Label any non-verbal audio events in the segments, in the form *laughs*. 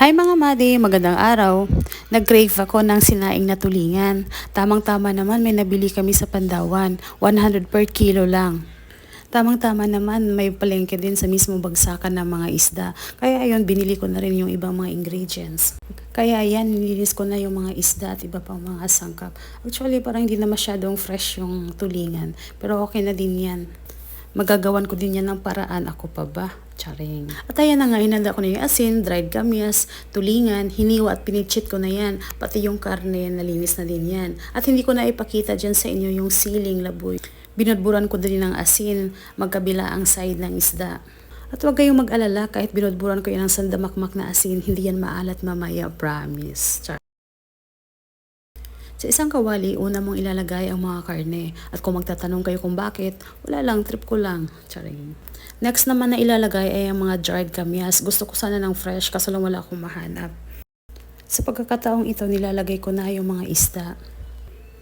Hi mga madi, magandang araw. Nag-crave ako ng sinaing na tulingan. Tamang-tama naman may nabili kami sa Pandawan, 100 per kilo lang. Tamang-tama naman may palengke din sa mismo bagsakan ng mga isda. Kaya ayun, binili ko na rin yung ibang mga ingredients. Kaya yan, nilinis ko na yung mga isda at iba pang mga sangkap. Actually, parang hindi na masyadong fresh yung tulingan. Pero okay na din yan. Magagawan ko din yan ng paraan. Ako pa ba? Charing. At ayan na nga, inanda ko na yung asin, dried kamyas, tulingan, hiniwa at pinitchit ko na yan. Pati yung karne, nalinis na din yan. At hindi ko na ipakita dyan sa inyo yung siling laboy. Binudburan ko din ng asin, magkabila ang side ng isda. At huwag kayong mag-alala, kahit binudburan ko yan ng sandamakmak na asin, hindi yan maalat mamaya, promise. Char. Sa isang kawali, una mong ilalagay ang mga karne. At kung magtatanong kayo kung bakit, wala lang, trip ko lang. Charing. Next naman na ilalagay ay ang mga dried kamyas. Gusto ko sana ng fresh kaso lang wala akong mahanap. Sa pagkakataong ito, nilalagay ko na yung mga isda.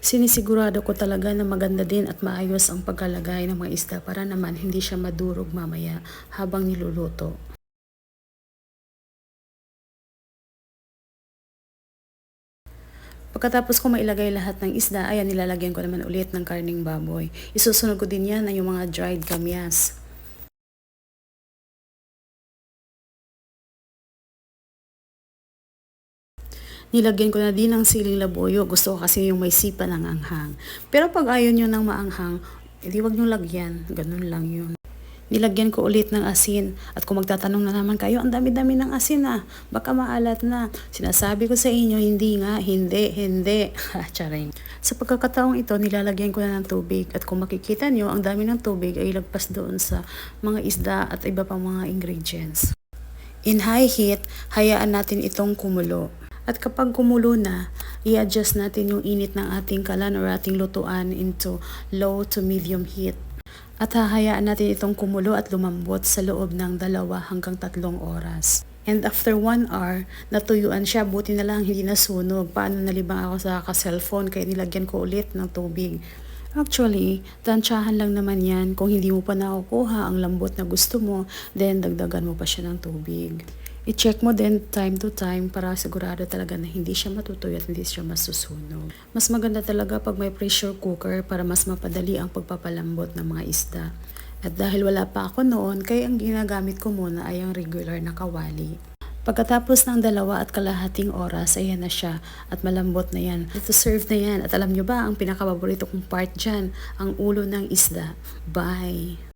Sinisigurado ko talaga na maganda din at maayos ang pagkalagay ng mga isda para naman hindi siya madurog mamaya habang niluluto. Pagkatapos ko mailagay lahat ng isda, ayan nilalagyan ko naman ulit ng karning baboy. Isusunod ko din yan na yung mga dried kamyas. Nilagyan ko na din ng siling laboyo. Gusto ko kasi yung may sipa ng anghang. Pero pag ayaw nyo ng maanghang, edi wag nyo lagyan. Ganun lang yun. Nilagyan ko ulit ng asin. At kung magtatanong na naman kayo, ang dami-dami ng asin ah. Baka maalat na. Sinasabi ko sa inyo, hindi nga, hindi, hindi. *laughs* Charing. Sa pagkakataong ito, nilalagyan ko na ng tubig. At kung makikita nyo, ang dami ng tubig ay lagpas doon sa mga isda at iba pang mga ingredients. In high heat, hayaan natin itong kumulo. At kapag kumulo na, i-adjust natin yung init ng ating kalan or ating lutuan into low to medium heat. At hahayaan natin itong kumulo at lumambot sa loob ng dalawa hanggang tatlong oras. And after one hour, natuyuan siya. Buti na lang hindi nasunog. Paano nalibang ako sa ka-cellphone kaya nilagyan ko ulit ng tubig. Actually, tansyahan lang naman yan. Kung hindi mo pa nakukuha ang lambot na gusto mo, then dagdagan mo pa siya ng tubig. I-check mo din time to time para sigurado talaga na hindi siya matutuyo at hindi siya masusunog. Mas maganda talaga pag may pressure cooker para mas mapadali ang pagpapalambot ng mga isda. At dahil wala pa ako noon, kaya ang ginagamit ko muna ay ang regular na kawali. Pagkatapos ng dalawa at kalahating oras, ayan na siya at malambot na yan. Ito serve na yan. At alam nyo ba, ang pinakapaborito kong part dyan, ang ulo ng isda. Bye!